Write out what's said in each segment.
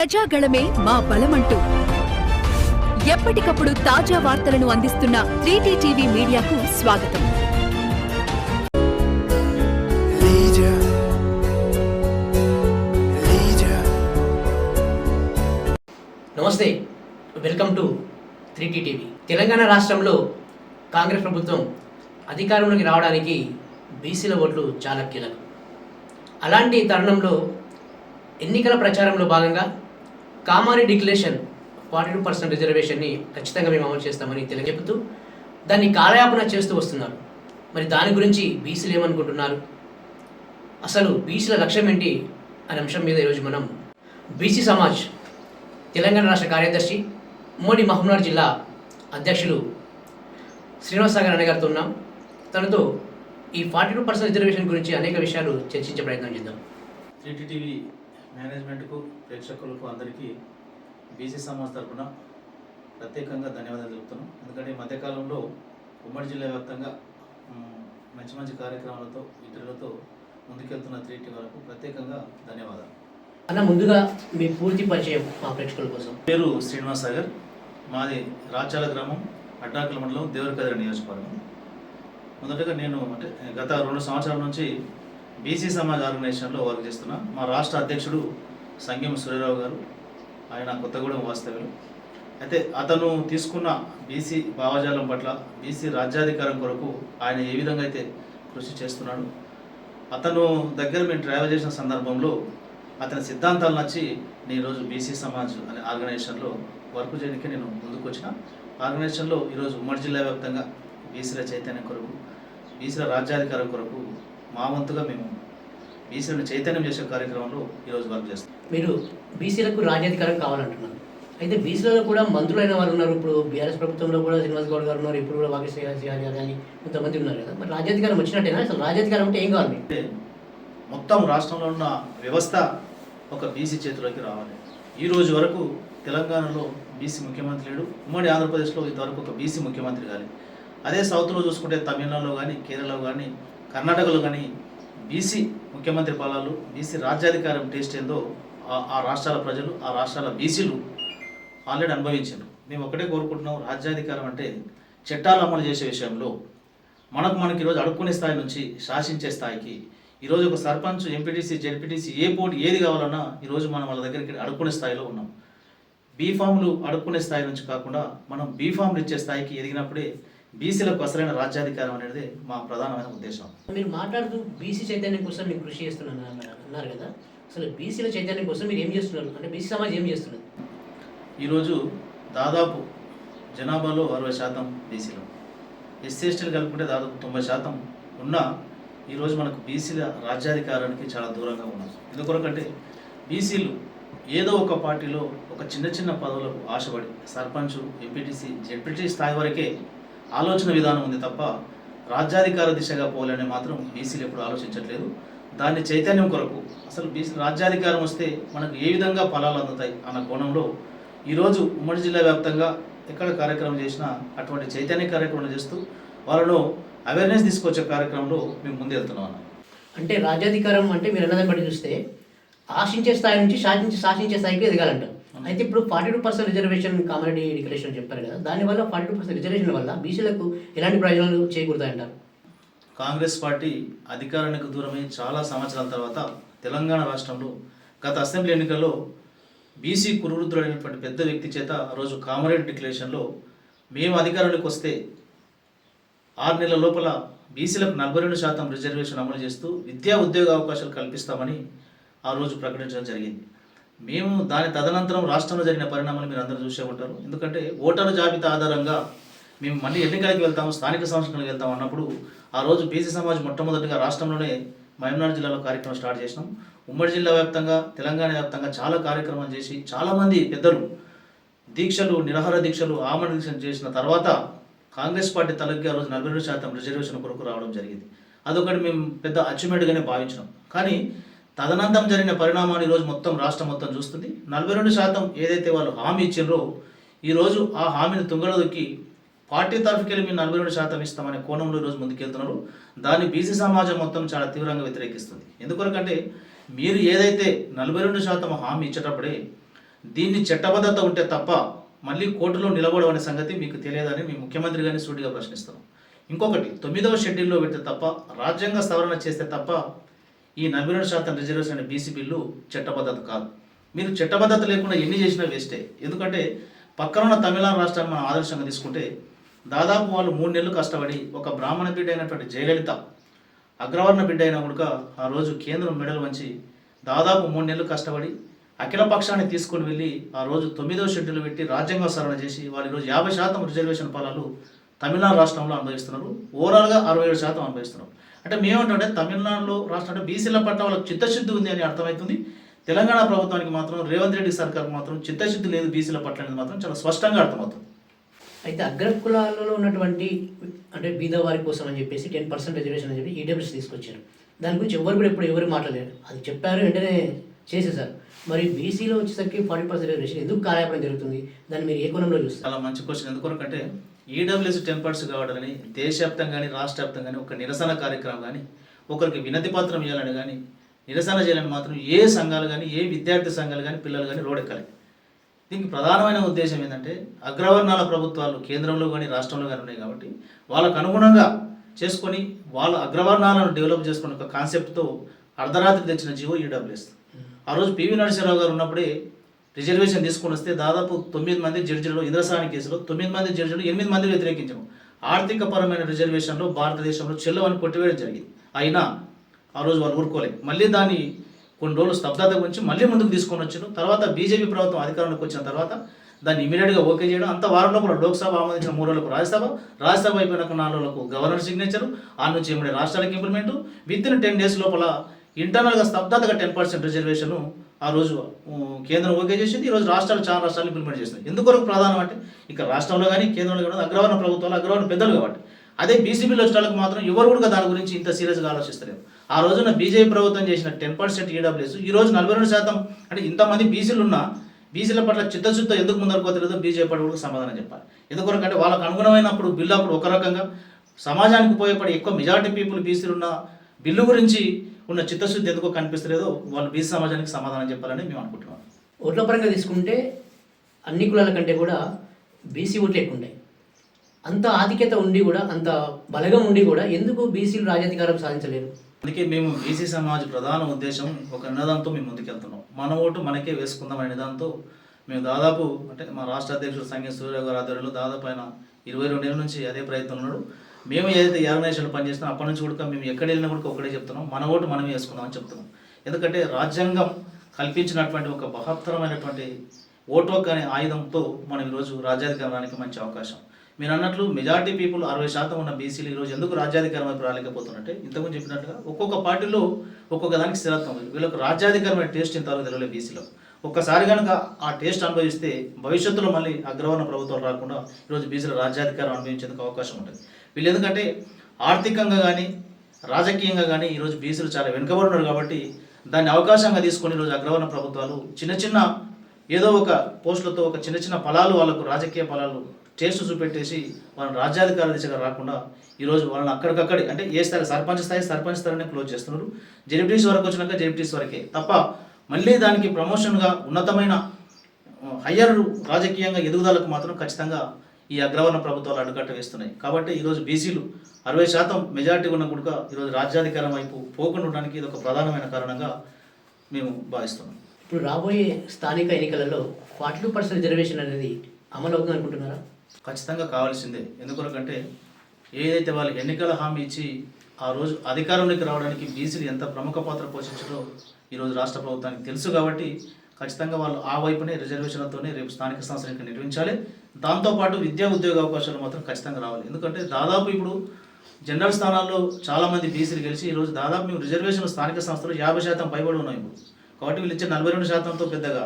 ప్రజాగళమే మా బలమంటూ. ఎప్పటికప్పుడు తాజా వార్తలను అందిస్తున్న త్రీటీ టీవీ మీడియాకు స్వాగతం. నమస్తే welcome to three TV. Telangana రాష్ట్రంలో కాంగ్రెస్ ప్రభుత్వం అధికారంలోకి రావడానికి బీసీల ఓట్లు చాలా కీలకం. అలాంటి తరుణంలో ఎన్నికల ప్రచారంలో భాగంగా కామారి డిక్లరేషన్ ఫార్టీ టూ పర్సెంట్ రిజర్వేషన్ని ఖచ్చితంగా మేము అమలు చేస్తామని తెలియజెపుతూ దాన్ని కాలయాపన చేస్తూ వస్తున్నారు. మరి దాని గురించి బీసీలు ఏమనుకుంటున్నారు? అసలు బీసీల లక్ష్యం ఏంటి అనే అంశం మీద ఈరోజు మనం బీసీ సమాజ్ తెలంగాణ రాష్ట్ర కార్యదర్శి మోడీ మహబూబ్నగర్ జిల్లా అధ్యక్షులు శ్రీనివాస సాగర్ అనే గారితో ఉన్నాం. తనతో ఈ ఫార్టీ టూ పర్సెంట్ రిజర్వేషన్ గురించి అనేక విషయాలు చర్చించే ప్రయత్నం చేద్దాం. మేనేజ్మెంట్కు ప్రేక్షకులకు అందరికీ బీసీ సమాజ్ తరఫున ప్రత్యేకంగా ధన్యవాదాలు తెలుపుతున్నాం. ఎందుకంటే ఈ మధ్యకాలంలో ఉమ్మడి జిల్లా వ్యాప్తంగా మంచి మంచి కార్యక్రమాలతో ఇతరులతో ముందుకెళ్తున్న త్రీటీ వరకు ప్రత్యేకంగా ధన్యవాదాలు. అన్న ముందుగా మీ పూర్తి పరిచయం మా ప్రేక్షకుల కోసం. పేరు శ్రీనివాస్ సాగర్. మాది రాచాల గ్రామం అడ్డాకుల మండలం దేవరకద్ర నియోజకవర్గం. మొదటగా నేను అంటే గత రెండు సంవత్సరాల నుంచి బీసీ సమాజ్ ఆర్గనైజేషన్లో వర్క్ చేస్తున్నా మా రాష్ట్ర అధ్యక్షుడు సంగం సూర్యరావు గారు ఆయన కొత్తగూడెం వాస్తవ్యులు. అయితే అతను తీసుకున్న బీసీ భావజాలం పట్ల బీసీ రాజ్యాధికారం కొరకు ఆయన ఏ విధంగా అయితే కృషి చేస్తున్నాడు అతను దగ్గర మేము ట్రావెల్ చేసిన సందర్భంలో అతని సిద్ధాంతాలు నచ్చి నేను ఈరోజు బీసీ సమాజ్ అనే ఆర్గనైజేషన్లో వర్క్ చేయడానికి నేను ముందుకు వచ్చిన. ఆర్గనైజేషన్లో ఈరోజు ఉమ్మడి జిల్లా వ్యాప్తంగా బీసీల చైతన్యం కొరకు బీసీల రాజ్యాధికారం కొరకు మా వంతుగా మేము బీసీలను చైతన్యం చేసే కార్యక్రమంలో ఈరోజు వర్క్ చేస్తాం. మీరు బీసీలకు రాజ్యాధికారం కావాలంటున్నారు. అయితే బీసీలలో కూడా మంత్రులైన వారు ఉన్నారు. ఇప్పుడు బీఆర్ఎస్ ప్రభుత్వంలో కూడా శ్రీనివాస్ గౌడ్ గారు ఉన్నారు. ఇప్పుడు కూడా వాకి శ్రీనివాస్ గారు కానీ కొంతమంది ఉన్నారు కదా. మరి రాజ్యాధికారం వచ్చినట్టేనా? అసలు రాజ్యాధికారం అంటే ఏం కావాలి? మొత్తం రాష్ట్రంలో ఉన్న వ్యవస్థ ఒక బీసీ చేతిలోకి రావాలి. ఈ రోజు వరకు తెలంగాణలో బీసీ ముఖ్యమంత్రి లేడు. ఉమ్మడి ఆంధ్రప్రదేశ్లో ఇంతవరకు ఒక బీసీ ముఖ్యమంత్రి కానీ అదే సౌత్లో చూసుకుంటే తమిళనాడులో కానీ కేరళలో కానీ కర్ణాటకలో కానీ బీసీ ముఖ్యమంత్రి పాలాలు బీసీ రాజ్యాధికారం టేస్ట్ ఏందో ఆ- ఆ రాష్ట్రాల ప్రజలు ఆ రాష్ట్రాల బీసీలు ఆల్రెడీ అనుభవించారు. మేము ఒకటే కోరుకుంటున్నాం రాజ్యాధికారం అంటే చట్టాలు అమలు చేసే విషయంలో మనకు మనకి ఈరోజు అడుక్కునే స్థాయి నుంచి శాసించే స్థాయికి ఈరోజు ఒక సర్పంచ్ ఎంపీటీసీ జెడ్పీటీసీ ఏ పోటీ ఏది కావాలన్నా ఈరోజు మనం వాళ్ళ దగ్గరికి అడుక్కునే స్థాయిలో ఉన్నాం. బీఫామ్లు అడుక్కునే స్థాయి నుంచి కాకుండా మనం బీఫామ్లు ఇచ్చే స్థాయికి ఎదిగినప్పుడే బీసీలకు అసలైన రాజ్యాధికారం అనేది మా ప్రధానమైన ఉద్దేశం. మీరు మాట్లాడుతూ బీసీ చైతన్యం కోసం మీరు కృషి చేస్తున్నాను అన్నారు కదా అసలు బీసీల చైతన్యం కోసం మీరు ఏం చేస్తున్నారు? అంటే బీసీ సమాజ్ ఏం చేస్తున్నారు ఈరోజు దాదాపు జనాభాలో అరవై శాతం బీసీలు. ఎస్సీ ఎస్టీలు కలుపుకుంటే దాదాపు తొంభై శాతం ఉన్నా ఈరోజు మనకు బీసీల రాజ్యాధికారానికి చాలా దూరంగా ఉన్నాం ఎందుకొరకంటే బీసీలు ఏదో ఒక పార్టీలో ఒక చిన్న చిన్న పదవులకు ఆశపడి సర్పంచ్ ఎంపీటీసీ జెడ్పీటీ స్థాయి వరకే ఆలోచన విధానం ఉంది తప్ప రాజ్యాధికార దిశగా పోవాలని మాత్రం బీసీలు ఎప్పుడు ఆలోచించట్లేదు. దాన్ని చైతన్యం కొరకు అసలు బీసీ రాజ్యాధికారం వస్తే మనకు ఏ విధంగా ఫలాలు అందుతాయి అన్న కోణంలో ఈరోజు ఉమ్మడి జిల్లా వ్యాప్తంగా ఎక్కడ కార్యక్రమం చేసినా అటువంటి చైతన్య కార్యక్రమం చేస్తూ వాళ్ళను అవేర్నెస్ తీసుకొచ్చే కార్యక్రమంలో మేము ముందెళ్తున్నాం అన్న. అంటే రాజ్యాధికారం అంటే మీరు అన్నదాన్ని బట్టి చూస్తే ఆశించే స్థాయి నుంచి శాసించే శాసించే స్థాయికి ఎదగాలంటారు. అయితే ఇప్పుడు forty two percent reservation Kamareddy declaration చెప్పారు కదా దానివల్ల ఫార్టీ టూ పర్సెంట్ రిజర్వేషన్ వల్ల బీసీలకు ఎలాంటి ప్రయోజనాలు చేకూరుతాయంటారు? కాంగ్రెస్ పార్టీ అధికారానికి దూరమై చాలా సంవత్సరాల తర్వాత తెలంగాణ రాష్ట్రంలో గత అసెంబ్లీ ఎన్నికల్లో బీసీ కురువృద్ధుడైనటువంటి పెద్ద వ్యక్తి చేత ఆ రోజు కామారెడ్డి డిక్లరేషన్లో మేము అధికారంలోకి వస్తే ఆరు నెలల లోపల బీసీలకు నలభై రెండు శాతం రిజర్వేషన్ అమలు చేస్తూ విద్యా ఉద్యోగ అవకాశాలు కల్పిస్తామని ఆ రోజు ప్రకటించడం జరిగింది. మేము దాని తదనంతరం రాష్ట్రంలో జరిగిన పరిణామాలు మీరు అందరూ చూసే ఉంటారు. ఎందుకంటే ఓటర్ల జాబితా ఆధారంగా మేము మళ్ళీ ఎన్నికలకు వెళ్తాము స్థానిక సంస్థలకు వెళ్తాం అన్నప్పుడు ఆ రోజు బీసీ సమాజ్ మొట్టమొదటిగా రాష్ట్రంలోనే మహమ్నాడు జిల్లాలో కార్యక్రమం స్టార్ట్ చేసినాం. ఉమ్మడి జిల్లా వ్యాప్తంగా తెలంగాణ వ్యాప్తంగా చాలా కార్యక్రమం చేసి చాలామంది పెద్దలు దీక్షలు నిరాహార దీక్షలు ఆమరణ దీక్షలు చేసిన తర్వాత కాంగ్రెస్ పార్టీ తలకి ఆ రోజు నలభై రెండు శాతం రిజర్వేషన్ కొరకు రావడం జరిగింది. అదొకటి మేము పెద్ద అచీవ్మెంట్గానే భావించినాం. కానీ తదనంతరం జరిగిన పరిణామాలు ఈరోజు మొత్తం రాష్ట్రం మొత్తం చూస్తుంది. నలభై రెండు శాతం ఏదైతే వాళ్ళు హామీ ఇచ్చిండ్రో ఈరోజు ఆ హామీని తుంగలో దొక్కి పార్టీ తరఫుకెళ్ళి మేము నలభై రెండు శాతం ఇస్తామనే కోణంలో ఈరోజు ముందుకెళ్తున్నారు. దాన్ని బీసీ సమాజం మొత్తం చాలా తీవ్రంగా వ్యతిరేకిస్తుంది. ఎందుకొరకంటే మీరు ఏదైతే నలభై రెండు శాతం హామీ ఇచ్చేటప్పుడే దీన్ని చట్టబద్ధత ఉంటే తప్ప మళ్ళీ కోర్టులో నిలబడడం అనే సంగతి మీకు తెలియదని మీ ముఖ్యమంత్రి గారిని సూటిగా ప్రశ్నిస్తాం ఇంకొకటి తొమ్మిదవ షెడ్యూల్లో పెడితే తప్ప రాజ్యాంగ సవరణ చేస్తే తప్ప ఈ నలభై రెండు శాతం రిజర్వేషన్ అనే బీసీ బిల్లు చట్టబద్ధత కాదు. మీరు చట్టబద్ధత లేకుండా ఎన్ని చేసినా వేస్టే. ఎందుకంటే పక్కన ఉన్న తమిళనాడు రాష్ట్రాన్ని మనం ఆదర్శంగా తీసుకుంటే దాదాపు వాళ్ళు మూడు నెలలు కష్టపడి ఒక బ్రాహ్మణ బిడ్డ అయినటువంటి జయలలిత అగ్రవర్ణ బిడ్డ అయినా కూడా ఆ రోజు కేంద్రం మెడలు వంచి దాదాపు మూడు నెలలు కష్టపడి అఖిల పక్షాన్ని తీసుకొని వెళ్ళి ఆ రోజు తొమ్మిదో షెడ్యూల్ పెట్టి రాజ్యాంగ సవరణ చేసి వాళ్ళు ఈరోజు యాభై శాతం రిజర్వేషన్ ఫలాలు తమిళనాడు రాష్ట్రంలో అనుభవిస్తున్నారు. ఓవరాల్గా అరవై ఏడు శాతం అనుభవిస్తున్నారు. అంటే మేమేమంటే తమిళనాడులో రాష్ట్రం అంటే బీసీల పట్ల వాళ్ళకి చిత్తశుద్ధి ఉంది అని అర్థమవుతుంది. తెలంగాణ ప్రభుత్వానికి మాత్రం రేవంత్ రెడ్డి సర్కార్ మాత్రం చిత్తశుద్ధి లేదు బీసీల పట్ల అనేది మాత్రం చాలా స్పష్టంగా అర్థమవుతుంది. అయితే అగ్రకులాలలో ఉన్నటువంటి అంటే బీదవారి కోసం అని చెప్పేసి టెన్ పర్సెంట్ రిజర్వేషన్ అని చెప్పి ఈడబ్ల్యూస్ తీసుకొచ్చారు. దాని గురించి ఎవరు కూడా ఎప్పుడు ఎవరు మాట్లాడలేరు అది చెప్పారు వెంటనే చేసేసారు మరి బీసీలో వచ్చేసరికి ఫార్టీ పర్సెంట్ రిజర్వేషన్ ఎందుకు కార్యాపడం జరుగుతుంది? దాన్ని మీరు ఏ కోణంలో చూస్తారు? చాలా మంచి క్వశ్చన్. ఎందుకొరకంటే ఈడబ్ల్యూఎస్ టెంపర్స్ కావడాలని దేశవ్యాప్తంగా కానీ రాష్ట్ర వ్యాప్తంగా కానీ ఒక నిరసన కార్యక్రమం కానీ ఒకరికి వినతి పత్రం ఇవ్వాలని కానీ నిరసన చేయాలని మాత్రం ఏ సంఘాలు కానీ ఏ విద్యార్థి సంఘాలు కానీ పిల్లలు కానీ రోడెక్కలేదు దీనికి ప్రధానమైన ఉద్దేశం ఏంటంటే అగ్రవర్ణాల ప్రభుత్వాలు కేంద్రంలో కానీ రాష్ట్రంలో కానీ ఉన్నాయి కాబట్టి వాళ్ళకు అనుగుణంగా చేసుకొని వాళ్ళ అగ్రవర్ణాలను డెవలప్ చేసుకునే ఒక కాన్సెప్ట్తో అర్ధరాత్రి తెచ్చిన జీవో ఈడబ్ల్యూఎస్ ఆ రోజు పివి నరసింహరావు గారు ఉన్నప్పుడే రిజర్వేషన్ తీసుకొని వస్తే దాదాపు తొమ్మిది మంది జడ్జిలు ఇంద్రసాని కేసులో తొమ్మిది మంది జడ్జిలు ఎనిమిది మంది వ్యతిరేకించాము ఆర్థిక పరమైన రిజర్వేషన్లో భారతదేశంలో చెల్లవని కొట్టివేయడం జరిగింది. అయినా ఆ రోజు వాళ్ళు ఊరుకోలేదు. మళ్ళీ దాన్ని కొన్ని రోజులు స్తబ్దత గురించి మళ్ళీ ముందుకు తీసుకొని వచ్చారు తర్వాత బీజేపీ ప్రభుత్వం అధికారంలోకి వచ్చిన తర్వాత దాన్ని ఇమీడియట్గా ఓకే చేయడం. అంత వారం లోపల లోక్సభ ఆమోదించిన మూడు రోజులకు రాజ్యసభ. రాజ్యసభ అయిపోయిన నాలుగు రోజులకు గవర్నర్ సిగ్నేచర్ ఆ నుంచి ఏమైనా రాష్ట్రాలకు implement within ten days లోపల ఇంటర్నల్గా స్తబ్దతగా టెన్ పర్సెంట్ రిజర్వేషన్ ఆ రోజు కేంద్రం ఓకే చేసింది ఈ రోజు రాష్ట్రాలు చాలా రాష్ట్రాలు ఇంప్లిమెంట్ చేస్తున్నాయి. ఎందుకొరకు ప్రధానం అంటే ఇక్కడ రాష్ట్రంలో కానీ కేంద్రంలో కానీ అగ్రవర్ణ ప్రభుత్వాలు అగ్రవర్ణ పెద్దలు కాబట్టి. అదే బీసీబీలో వచ్చేటలకు మాత్రం ఎవరు కూడా దాని గురించి ఇంత సీరియస్గా ఆలోచిస్తలేరు. ఆ రోజున బీజేపీ ప్రభుత్వం చేసిన టెన్ పర్సెంట్ ఈడబ్ల్యూఎస్ ఈ రోజు నలభై రెండు శాతం అంటే ఇంతమంది బీసీలు ఉన్నా బీసీల పట్ల చిత్తశుద్ధ ఎందుకు ముందరుకోతలేదో బీజేపీ కూడా సమాధానం చెప్పాలి. ఎందుకొరకు అంటే వాళ్ళకు అనుగుణమైనప్పుడు బిల్లు అప్పుడు ఒక రకంగా సమాజానికి ఉపయోగపడే ఎక్కువ మెజారిటీ పీపుల్ బీసీలు ఉన్న బిల్లు గురించి ఉన్న చిత్తశుద్ధి ఎందుకో కనిపిస్తలేదో వాళ్ళు బీసీ సమాజానికి సమాధానం చెప్పాలని మేము అనుకుంటున్నాం. ఓట్ల పరంగా తీసుకుంటే అన్ని కులాల కంటే కూడా బీసీ ఓట్లు ఎక్కువ ఉన్నాయి. అంత ఆధిక్యత ఉండి కూడా అంత బలగం ఉండి కూడా ఎందుకు బీసీలు రాజ్యాధికారం సాధించలేరు? అందుకే మేము బీసీ సమాజ్ ప్రధాన ఉద్దేశం ఒక నినాదంతో మేము ముందుకెళ్తున్నాం. మన ఓటు మనకే వేసుకుందాం అనే నిదానంతో మేము దాదాపు అంటే మా రాష్ట్ర అధ్యక్షుడు సంగీత సూర్య గారి ఆధ్వర్యంలో దాదాపు ఆయన ఇరవై రెండు నుంచి అదే ప్రయత్నం ఉన్నాడు. మేము ఏదైతే ఆర్గనైజేషన్లో పనిచేస్తున్నాం అప్పటి నుంచి కూడా మేము ఎక్కడ వెళ్ళినా కూడా ఒకటే చెప్తున్నాం. మన ఓటు మనమే వేసుకుందాం అని చెప్తున్నాం. ఎందుకంటే రాజ్యాంగం కల్పించినటువంటి ఒక మహత్తరమైనటువంటి ఓటు అనే ఆయుధంతో మనం ఈరోజు రాజ్యాధికారానికి మంచి అవకాశం. మీరు అన్నట్లు మెజారిటీ పీపుల్ అరవై శాతం ఉన్న బీసీలు ఈరోజు ఎందుకు రాజ్యాధికారం వైపు రాలేకపోతున్నట్టే? ఇంతకుముందు చెప్పినట్టుగా ఒక్కొక్క పార్టీలో ఒక్కొక్క దానికి స్థిరత్వం వీళ్ళకి రాజ్యాధికారమైన టేస్ట్ ఇంతవరకు తెలియలేదు బీసీలో ఒక్కసారి కనుక ఆ టేస్ట్ అనుభవిస్తే భవిష్యత్తులో మళ్ళీ అగ్రవర్ణ ప్రభుత్వాలు రాకుండా ఈరోజు బీసీల రాజ్యాధికారం అనుభవించేందుకు అవకాశం ఉంటుంది. వీళ్ళు ఎందుకంటే ఆర్థికంగా కానీ రాజకీయంగా కానీ ఈరోజు బీసీలు చాలా వెనుకబడున్నారు కాబట్టి దాన్ని అవకాశంగా తీసుకొని ఈరోజు అగ్రవర్ణ ప్రభుత్వాలు చిన్న చిన్న ఏదో ఒక పోస్టులతో ఒక చిన్న చిన్న ఫలాలు వాళ్ళకు రాజకీయ ఫలాలు టేస్ట్ చూపెట్టేసి వాళ్ళని రాజ్యాధికార దిశగా రాకుండా ఈరోజు వాళ్ళని అక్కడికక్కడి అంటే ఏ స్థాయి సర్పంచ్ స్థాయి సర్పంచ్ స్థాయినే క్లోజ్ చేస్తున్నారు. జెడ్పీటీస్ వరకు వచ్చినాక జెడ్పీటీస్ వరకే తప్ప మళ్ళీ దానికి ప్రమోషన్గా ఉన్నతమైన హయ్యర్ రాజకీయంగా ఎదుగుదలకు మాత్రం ఖచ్చితంగా ఈ అగ్రవర్ణ ప్రభుత్వాలు అడ్డుకట్ట వేస్తున్నాయి. కాబట్టి ఈరోజు బీసీలు అరవై శాతం మెజారిటీ ఉన్న కూడా ఈరోజు రాజ్యాధికారం వైపు పోకుండా ఉండడానికి ఇది ఒక ప్రధానమైన కారణంగా మేము భావిస్తున్నాం. ఇప్పుడు రాబోయే స్థానిక ఎన్నికలలో ఫార్టీ టూ పర్సెంట్ రిజర్వేషన్ అనేది అమలు అవుతుంది అనుకుంటున్నారా? ఖచ్చితంగా కావాల్సిందే. ఎందుకొరకంటే ఏదైతే వాళ్ళకి ఎన్నికల హామీ ఇచ్చి ఆ రోజు అధికారంలోకి రావడానికి బీసీలు ఎంత ప్రముఖ పాత్ర పోషించారో ఈరోజు రాష్ట్ర ప్రభుత్వానికి తెలుసు కాబట్టి ఖచ్చితంగా వాళ్ళు ఆ వైపునే రిజర్వేషన్లతోనే రేపు స్థానిక సంస్థలు ఇక్కడ నిర్వహించాలి దాంతోపాటు విద్యా ఉద్యోగ అవకాశాలు మాత్రం ఖచ్చితంగా రావాలి. ఎందుకంటే దాదాపు ఇప్పుడు జనరల్ స్థానాల్లో చాలామంది బీసీలు గెలిచి ఈరోజు దాదాపు మేము రిజర్వేషన్ స్థానిక సంస్థలు యాభై శాతం పైబడి ఉన్నాం ఇప్పుడు. కాబట్టి వీళ్ళు ఇచ్చే నలభై రెండు శాతంతో పెద్దగా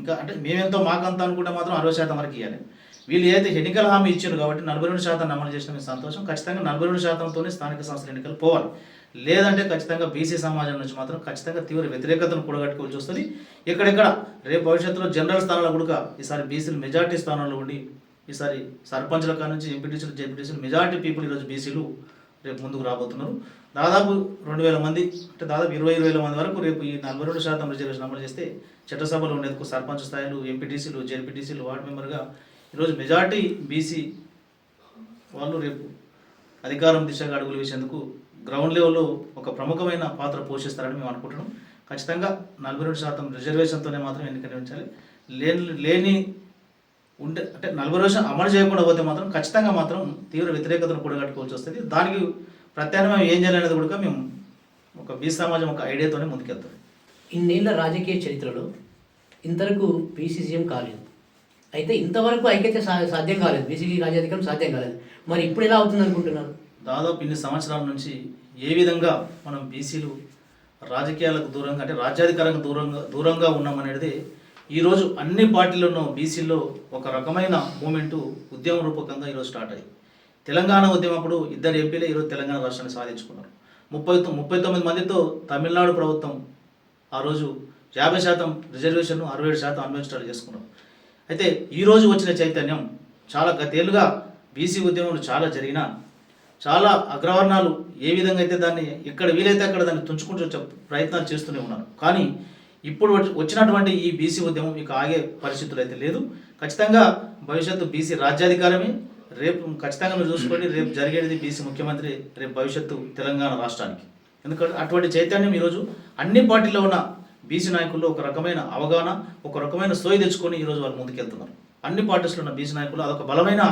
ఇంకా అంటే మేమెంతో మాకంత అనుకుంటే మాత్రం అరవై శాతం వరకు ఇవ్వాలి వీళ్ళు ఏదైతే ఎన్నికల హామీ ఇచ్చారు కాబట్టి నలభై రెండు శాతం అమలు చేసిన సంతోషం. ఖచ్చితంగా నలభై రెండు శాతంతోనే స్థానిక సంస్థల ఎన్నికలు పోవాలి. లేదంటే ఖచ్చితంగా బీసీ సమాజం నుంచి మాత్రం ఖచ్చితంగా తీవ్ర వ్యతిరేకతను కూడగట్టుకోవాల్సి వస్తుంది ఎక్కడెక్కడ రేపు భవిష్యత్తులో జనరల్ స్థానాల్లో కూడా ఈసారి బీసీలు మెజార్టీ స్థానాల్లో ఉండి ఈసారి సర్పంచ్ల కాడ నుంచి ఎంపీటీసీలు జెడ్పీటీసీలు మెజార్టీ పీపుల్ ఈరోజు బీసీలు రేపు ముందుకు రాబోతున్నారు. దాదాపు రెండు వేల మంది అంటే దాదాపు ఇరవై ఇరవై వేల మంది వరకు రేపు ఈ నలభై రెండు శాతం రిజర్వేషన్ అమలు చేస్తే చట్టసభలో ఉండేందుకు సర్పంచ్ స్థాయిలు ఎంపీటీసీలు జెడ్పీటీసీలు వార్డు మెంబర్గా ఈరోజు మెజార్టీ బీసీ వాళ్ళు రేపు అధికారం దిశగా అడుగులు వేసేందుకు గ్రౌండ్ లెవెల్లో ఒక ప్రముఖమైన పాత్ర పోషిస్తారని మేము అనుకుంటున్నాం. ఖచ్చితంగా నలభై రెండు శాతం రిజర్వేషన్తోనే మాత్రం ఎన్నికలు ఉంచాలి. లేని లేని ఉంటే అంటే నలభై రోజులు అమలు చేయకుండా పోతే మాత్రం ఖచ్చితంగా మాత్రం తీవ్ర వ్యతిరేకతను కూడగట్టుకోవాల్సి వస్తుంది. దానికి ప్రత్యామ్నాయం ఏం చేయాలనేది కూడా మేము ఒక బీ సమాజం ఒక ఐడియాతోనే ముందుకెళ్తాం. ఇన్నేళ్ళ రాజకీయ చరిత్రలో ఇంతవరకు బీసీసీఎం కాలేదు. అయితే ఇంతవరకు ఐక్యత సా- సాధ్యం కాలేదు. బీసీ రాజ్యాధికారం సాధ్యం కాలేదు. మరి ఇప్పుడు ఎలా అవుతుంది అనుకుంటున్నారు దాదాపు ఇన్ని సంవత్సరాల నుంచి ఏ విధంగా మనం బీసీలు రాజకీయాలకు దూరంగా అంటే రాజ్యాధికారంగా దూరంగా దూరంగా ఉన్నామనేది ఈరోజు అన్ని పార్టీలను బీసీల్లో ఒక రకమైన మూమెంటు ఉద్యమ రూపకంగా ఈరోజు స్టార్ట్ అయ్యి తెలంగాణ ఉద్యమప్పుడు ఇద్దరు ఎంపీలే ఈరోజు తెలంగాణ రాష్ట్రాన్ని సాధించుకున్నారు. ముప్పై ముప్పై తొమ్మిది మందితో తమిళనాడు ప్రభుత్వం ఆ రోజు యాభై శాతం రిజర్వేషన్ అరవై ఏడు శాతం అన్వేషణలు చేసుకున్నారు. అయితే ఈరోజు వచ్చిన చైతన్యం చాలా గతేలుగా బీసీ ఉద్యమంలో చాలా జరిగినా చాలా అగ్రవర్ణాలు ఏ విధంగా అయితే దాన్ని ఎక్కడ వీలైతే అక్కడ దాన్ని తుంచుకుంటూ ప్రయత్నాలు చేస్తూనే ఉన్నారు. కానీ ఇప్పుడు వచ్చినటువంటి ఈ బీసీ ఉద్యమం ఇక ఆగే పరిస్థితులు అయితే లేదు. ఖచ్చితంగా భవిష్యత్తు బీసీ రాజ్యాధికారమే. రేపు ఖచ్చితంగా మీరు చూసుకోండి రేపు జరిగేది బీసీ ముఖ్యమంత్రి రేపు భవిష్యత్తు తెలంగాణ రాష్ట్రానికి. ఎందుకంటే అటువంటి చైతన్యం ఈరోజు అన్ని పార్టీల్లో ఉన్న బీసీ నాయకుల్లో ఒక రకమైన అవగాహన ఒక రకమైన సోయి తెచ్చుకొని ఈరోజు వాళ్ళు ముందుకెళ్తున్నారు. అన్ని పార్టీస్లో ఉన్న బీసీ నాయకులు అదొక బలమైన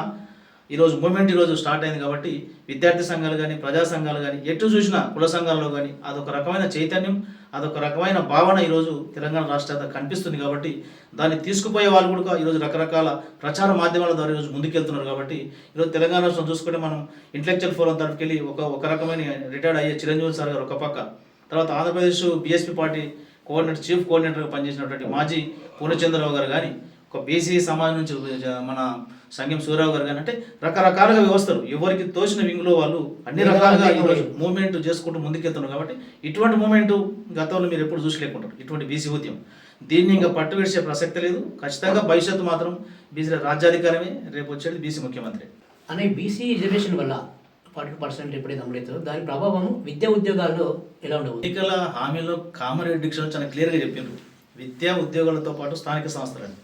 ఈరోజు మూమెంట్ ఈరోజు స్టార్ట్ అయింది కాబట్టి విద్యార్థి సంఘాలు కానీ ప్రజా సంఘాలు కానీ ఎటు చూసినా కుల సంఘాల్లో కానీ అదొక రకమైన చైతన్యం అదొక రకమైన భావన ఈరోజు తెలంగాణ రాష్ట్ర కనిపిస్తుంది కాబట్టి దాన్ని తీసుకుపోయే వాళ్ళు కూడా ఈరోజు రకరకాల ప్రచార మాధ్యమాల ద్వారా ఈరోజు ముందుకెళ్తున్నారు కాబట్టి ఈరోజు తెలంగాణ రాష్ట్రం చూసుకుంటే మనం ఇంటలెక్చువల్ ఫోరం తరఫుకి వెళ్ళి ఒక ఒక రకమైన రిటైర్డ్ అయ్యే చిరంజీవి సార్ గారు ఒక పక్క. తర్వాత Andhra Pradesh BSP party coordinator chief కోఆర్డినేటర్గా పనిచేసినటువంటి మాజీ పూర్ణచంద్రరావు గారు కానీ ఒక బీసీ సమాజం నుంచి మన సంఘం సూర్యరావు గారు కానీ అంటే రకరకాలుగా వ్యవస్థలు. ఎవరికి తోచిన వింగులో వాళ్ళు అన్ని రకాలుగా ఈరోజు మూవ్మెంట్ చేసుకుంటూ ముందుకెళ్తున్నారు కాబట్టి ఇటువంటి మూమెంట్ గతంలో మీరు ఎప్పుడు చూసలేకుంటారు ఇటువంటి బీసీ ఉద్యమం. దీన్ని ఇంకా పట్టు విడిచే ప్రసక్తి లేదు. ఖచ్చితంగా భవిష్యత్తు మాత్రం బీసీ రాజ్యాధికారమే. రేపు వచ్చేది బీసీ ముఖ్యమంత్రి. అనే బీసీ రిజర్వేషన్ వల్ల ఫార్టీ పర్సెంట్ ఎప్పుడైతే అమలవుతుందో దాని ప్రభావం విద్యా ఉద్యోగాల్లో ఎలా ఉండవు ఎన్నికల హామీలో కామారెడ్డి డిక్షన్ చాలా క్లియర్గా చెప్పిండ్రు విద్యా ఉద్యోగాలతో పాటు స్థానిక సంస్థలని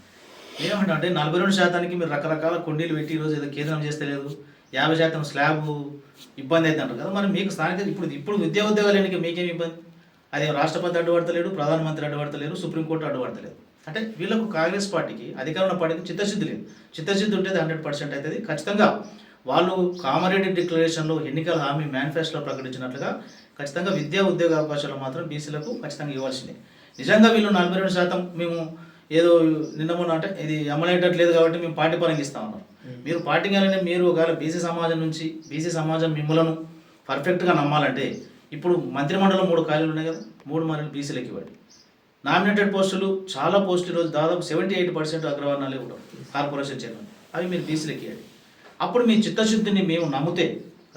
ఏమంటే అంటే నలభై రెండు శాతానికి మీరు రకరకాల కొండీలు పెట్టి ఈరోజు ఏదో కేంద్రం చేస్తే లేదు యాభై శాతం స్లాబ్ ఇబ్బంది అయితే అంటారు కదా. మరి మీకు స్థానిక ఇప్పుడు ఇప్పుడు విద్యా ఉద్యోగాలు ఎన్నిక మీకేం ఇబ్బంది? అదే రాష్ట్రపతి అడ్డుపడతలేడు ప్రధానమంత్రి అడ్డుపడతలేరు సుప్రీంకోర్టు అడ్డుపడతలేదు. అంటే వీళ్ళకు కాంగ్రెస్ పార్టీకి అధికారంలో పార్టీకి చిత్తశుద్ధి లేదు. చిత్తశుద్ధి ఉంటే హండ్రెడ్ పర్సెంట్ అవుతుంది. ఖచ్చితంగా వాళ్ళు కామారెడ్డి డిక్లరేషన్లో ఎన్నికల హామీ మేనిఫెస్టోలో ప్రకటించినట్లుగా ఖచ్చితంగా విద్యా ఉద్యోగ అవకాశాలు మాత్రం బీసీలకు ఖచ్చితంగా ఇవ్వాల్సిందే. నిజంగా వీళ్ళు నలభై రెండు శాతం మేము ఏదో నిన్న మొన్న అంటే ఇది అమలయ్యేటట్లేదు కాబట్టి మేము పార్టీ పరంగా ఇస్తా ఉన్నారు మీరు పార్టీ కానీ మీరు ఒకవేళ బీసీ సమాజం నుంచి బీసీ సమాజం మిమ్మలను పర్ఫెక్ట్గా నమ్మాలంటే ఇప్పుడు మంత్రిమండలం మూడు ఖాళీలు ఉన్నాయి కదా మూడు మంది బీసీలకి ఇవ్వండి నామినేటెడ్ పోస్టులు చాలా పోస్టులు ఈరోజు దాదాపు సెవెంటీ ఎయిట్ పర్సెంట్ అగ్రవర్ణాలే ఉంటారు కార్పొరేషన్ చైర్మన్. అవి మీరు బీసీలకి ఇవ్వండి అప్పుడు మీ చిత్తశుద్ధిని మేము నమ్మితే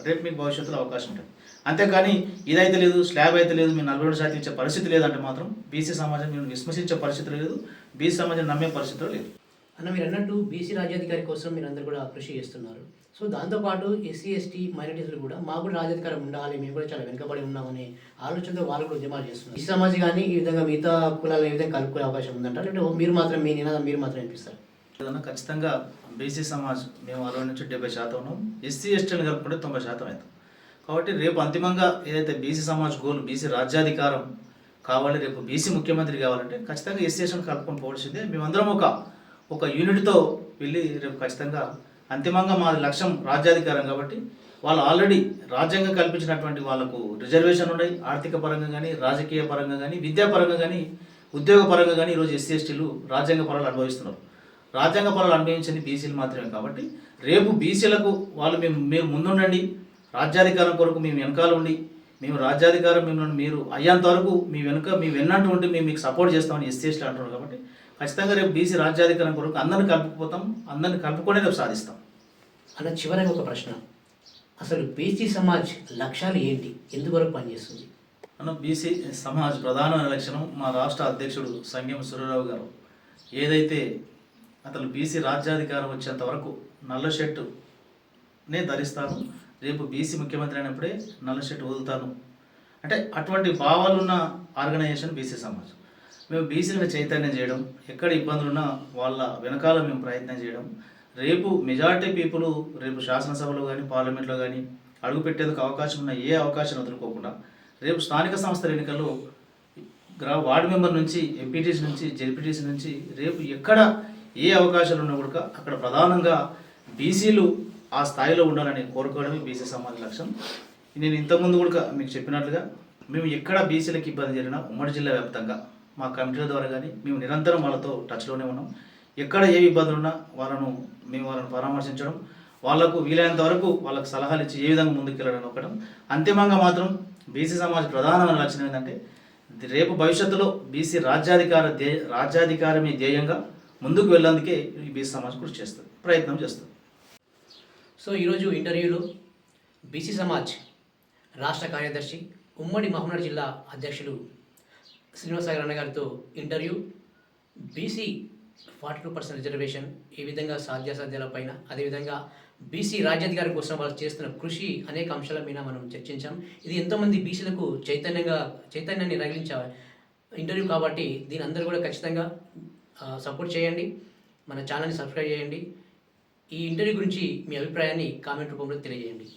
రేపు మీకు భవిష్యత్తులో అవకాశం ఉంటుంది. అంతేకాని ఇదైతే లేదు స్లాబ్ అయితే లేదు మీరు నలభై రెండు శాతం ఇచ్చే పరిస్థితి లేదంటే మాత్రం బీసీ సమాజం మేము విశ్వసించే పరిస్థితి లేదు బీసీ సమాజం నమ్మే పరిస్థితి లేదు. అన్న మీరు అన్నట్టు బీసీ రాజ్యాధికారి కోసం మీరు అందరూ కూడా కృషి చేస్తున్నారు. సో దాంతోపాటు ఎస్సీ ఎస్టీ మైనార్టీస్లు కూడా మాకు కూడా రాజ్యాధికారం ఉండాలి మేము కూడా చాలా వెనుకబడి ఉన్నామనే ఆలోచనతో వాళ్ళు కూడా ఉద్యమాలు చేస్తున్నారు. ఈ సమాజం కానీ ఈ విధంగా మిగతా కులాలు ఏ విధంగా కలుపుకునే అవకాశం ఉందంటారు? అంటే మీరు మాత్రం మీ నినాదం మీరు మాత్రం వినిపిస్తారు ఏదన్నా ఖచ్చితంగా బీసీ సమాజ్ మేము అరవై నుంచి డెబ్బై శాతం ఉన్నాం. ఎస్సీ ఎస్టీలు కలుపుకుంటే తొంభై శాతం అవుతాం. కాబట్టి రేపు అంతిమంగా ఏదైతే బీసీ సమాజ్ గోల్ బీసీ రాజ్యాధికారం కావాలి రేపు బీసీ ముఖ్యమంత్రి కావాలంటే ఖచ్చితంగా ఎస్సిఎస్టీని కలుపుకొని పోవాల్సిందే. మేమందరం ఒక ఒక యూనిట్తో వెళ్ళి రేపు ఖచ్చితంగా అంతిమంగా మా లక్ష్యం రాజ్యాధికారం కాబట్టి వాళ్ళు ఆల్రెడీ రాజ్యాంగం కల్పించినటువంటి వాళ్ళకు రిజర్వేషన్ ఉన్నాయి. ఆర్థిక పరంగా కానీ రాజకీయ పరంగా కానీ విద్యాపరంగా కానీ ఉద్యోగ పరంగా కానీ ఈరోజు ఎస్సీ ఎస్టీలు రాజ్యాంగ పరాలు అనుభవిస్తున్నారు. రాజ్యాంగ పరాలు అనుభవించింది బీసీలు మాత్రమే కాబట్టి రేపు బీసీలకు వాళ్ళు మేము మీరు ముందుండండి. రాజ్యాధికారం కొరకు మేము వెనకాల ఉండి మేము రాజ్యాధికారం మిమ్మల్ని మీరు అయ్యేంత వరకు మీ వెనుక మీ వెన్నంటూ ఉంటే మేము మీకు సపోర్ట్ చేస్తామని ఎస్సీ ఎస్టీలు అంటున్నారు కాబట్టి ఖచ్చితంగా రేపు బీసీ రాజ్యాధికారం కొరకు అందరిని కలుపుకుపోతాం అందరిని కలుపుకొనే రేపు సాధిస్తాం. అన్న చివరిగా ఒక ప్రశ్న. అసలు బీసీ సమాజ్ లక్ష్యాలు ఏంటి? ఎందువరకు పనిచేస్తుంది? మనం బీసీ సమాజ్ ప్రధానమైన లక్షణం మా రాష్ట్ర అధ్యక్షుడు సంగం సూర్యరావు గారు. ఏదైతే అతను బీసీ రాజ్యాధికారం వచ్చేంత వరకు నల్ల షర్టునే ధరిస్తాను రేపు బీసీ ముఖ్యమంత్రి అయినప్పుడే నల్ల షర్ట్ వదులుతాను. అంటే అటువంటి భావాలున్న ఆర్గనైజేషన్ బీసీ సమాజ్. మేము బీసీలను చైతన్యం చేయడం ఎక్కడ ఇబ్బందులున్నా వాళ్ళ వెనకాల మేము ప్రయత్నం చేయడం రేపు మెజారిటీ పీపుల్ రేపు శాసనసభలో కానీ పార్లమెంట్లో కానీ అడుగు పెట్టేందుకు అవకాశం ఉన్న ఏ అవకాశం వదులుకోకుండా రేపు స్థానిక సంస్థల ఎన్నికల్లో గ్రా వార్డు మెంబర్ నుంచి ఎంపీటీసీ నుంచి జెడ్పీటీసీ నుంచి రేపు ఎక్కడ ఏ అవకాశాలు ఉన్నా కూడా అక్కడ ప్రధానంగా బీసీలు ఆ స్థాయిలో ఉండాలని కోరుకోవడమే బీసీ సమాజ లక్ష్యం. నేను ఇంతకుముందు కూడా మీకు చెప్పినట్లుగా మేము ఎక్కడ బీసీలకు ఇబ్బంది జరిగినా ఉమ్మడి జిల్లా వ్యాప్తంగా మా కమిటీల ద్వారా కానీ మేము నిరంతరం వాళ్ళతో టచ్లోనే ఉన్నాం. ఎక్కడ ఏ ఇబ్బందులు ఉన్నా వాళ్ళను మేము వాళ్ళని పరామర్శించడం వాళ్ళకు వీలైనంత వరకు వాళ్ళకు సలహాలు ఇచ్చి ఏ విధంగా ముందుకెళ్ళడం ఒకటం అంతిమంగా మాత్రం బీసీ సమాజ్ ప్రధానమైన లక్ష్యం ఏంటంటే రేపు భవిష్యత్తులో బీసీ రాజ్యాధికార ధ్యేయ రాజ్యాధికారమే ధ్యేయంగా ముందుకు వెళ్ళేందుకే ఈ బీసీ సమాజ్ కృషి చేస్తుంది ప్రయత్నం చేస్తుంది. సో ఈరోజు ఇంటర్వ్యూలో బీసీ సమాజ్ రాష్ట్ర కార్యదర్శి ఉమ్మడి మహబూబ్నగర్ జిల్లా అధ్యక్షులు శ్రీనివాసాగర్ అన్న గారితో interview. BC forty two percent reservation ఏ విధంగా సాధ్యాసాధ్యాలపైన అదేవిధంగా బీసీ రాజ్యాధికారం కోసం వాళ్ళు చేస్తున్న కృషి అనేక అంశాల మీద మనం చర్చించాం. ఇది ఎంతోమంది బీసీలకు చైతన్యంగా చైతన్యాన్ని రగిలించే ఇంటర్వ్యూ కాబట్టి దీని అందరూ కూడా ఖచ్చితంగా సపోర్ట్ చేయండి. మన ఛానల్ని సబ్స్క్రైబ్ చేయండి. ఈ ఇంటర్వ్యూ గురించి మీ అభిప్రాయాన్ని కామెంట్ రూపంలో తెలియజేయండి.